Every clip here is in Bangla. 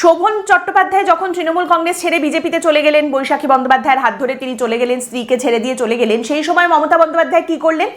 শোভন চট্টোপাধ্যায় যখন তৃণমূল কংগ্রেস ছেড়ে বিজেপিতে চলে গেলেন, বৈশাখী বন্দ্যোপাধ্যায়ের হাত ধরে তিনি চলে গেলেন, স্ত্রীকে ছেড়ে দিয়ে চলে গেলেন, সেই সময় মমতা বন্দ্যোপাধ্যায় কি করলেন?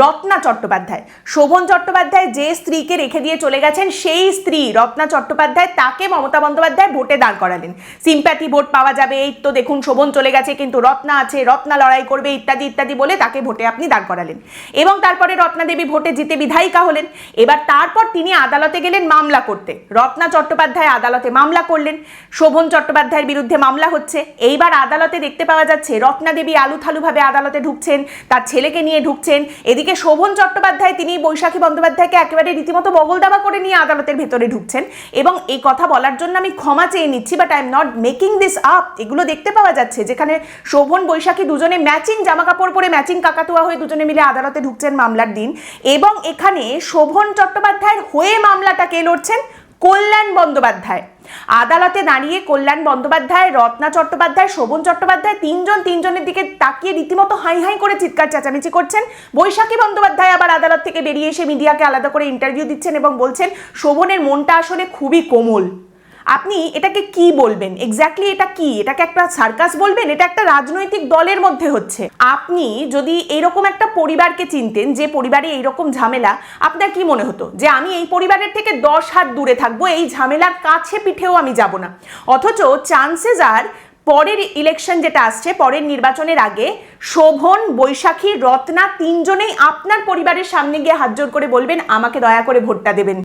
রত্না চট্টোপাধ্যায়। শোভন চট্টোপাধ্যায় যে স্ত্রীকে রেখে দিয়ে চলে গেছেন, সেই স্ত্রী রত্না চট্টোপাধ্যায় তাকে মমতা বন্দ্যোপাধ্যায় ভোটে দাঁড় করালেন। সিম্প্যাথি ভোট পাওয়া যাবে, এই তো দেখুন শোভন চলে গেছে, কিন্তু রত্না আছে, রত্না লড়াই করবে, ইত্যাদি ইত্যাদি বলে তাকে ভোটে আপনি দাঁড় করালেন। এবং তারপরে রত্না দেবী ভোটে জিতে বিধায়িকা হলেন। এবার তারপর তিনি আদালতে গেলেন মামলা করতে। রত্না চট্টোপাধ্যায় আদালতে মামলা করলেন। শোভন চট্টোপাধ্যায়ের বিরুদ্ধে মামলা হচ্ছে। এইবার আদালতে দেখতে পাওয়া যাচ্ছে, রত্না দেবী আলুথালুভাবে আদালতে ঢুকছেন, তার ছেলেকে নিয়ে ঢুকছেন। এদিকে শোভন চট্টোপাধ্যায়, তিনি বৈশাখী বন্দ্যোপাধ্যায়কে একেবারে রীতিমতো বগল দাবা করে নিয়ে আদালতের ভেতরে ঢুকছেন। এবং এই কথা বলার জন্য আমি ক্ষমা চেয়ে নিচ্ছি but I am not making this up এগুলো দেখতে পাওয়া যাচ্ছে, যেখানে শোভন, বৈশাখী দুজনে ম্যাচিং জামা কাপড় পরে ম্যাচিং কাকাতুয়া হয়ে দুজনে মিলে আদালতে ঢুকছেন মামলার দিন। এবং এখানে শোভন চট্টোপাধ্যায়ের হয়ে মামলাটা কে লড়ছেন কল্যাণ বন্দ্যোপাধ্যায়। আদালতে দাঁড়িয়ে কল্যাণ বন্দ্যোপাধ্যায়, রত্না চট্টোপাধ্যায়, শোভন চট্টোপাধ্যায় তিনজন তিনজনের দিকে তাকিয়ে রীতিমতো হাই হাই করে চিৎকার চেঁচামেচি করছেন। বৈশাখী বন্দ্যোপাধ্যায় আবার আদালত থেকে বেরিয়ে এসে মিডিয়াকে আলাদা করে ইন্টারভিউ দিচ্ছেন এবং বলছেন, শোভনের মনটা আসলে খুবই কোমল। আপনি এটাকে কি বলবেন? এক্স্যাক্টলি এটা কি? এটাকে একটা সার্কাস বলবেন? এটা একটা রাজনৈতিক দলের মধ্যে হচ্ছে। আপনি যদি এরকম একটা পরিবারকে চিনতেন, যে পরিবারে এইরকম ঝামেলা, আপনার কি মনে হতো? যে আমি এই পরিবারের থেকে দশ হাত দূরে থাকব, এই ঝামেলার কাছে পিঠেও আমি যাব না। অথচ চান্সেস আর পরের ইলেকশন যেটা আসছে, পরের নির্বাচনের আগে শোভন, বৈশাখী, রত্না তিনজনেই আপনার পরিবারের সামনে গিয়ে হাত জোর করে বলবেন, আমাকে দয়া করে ভোটটা দেবেন।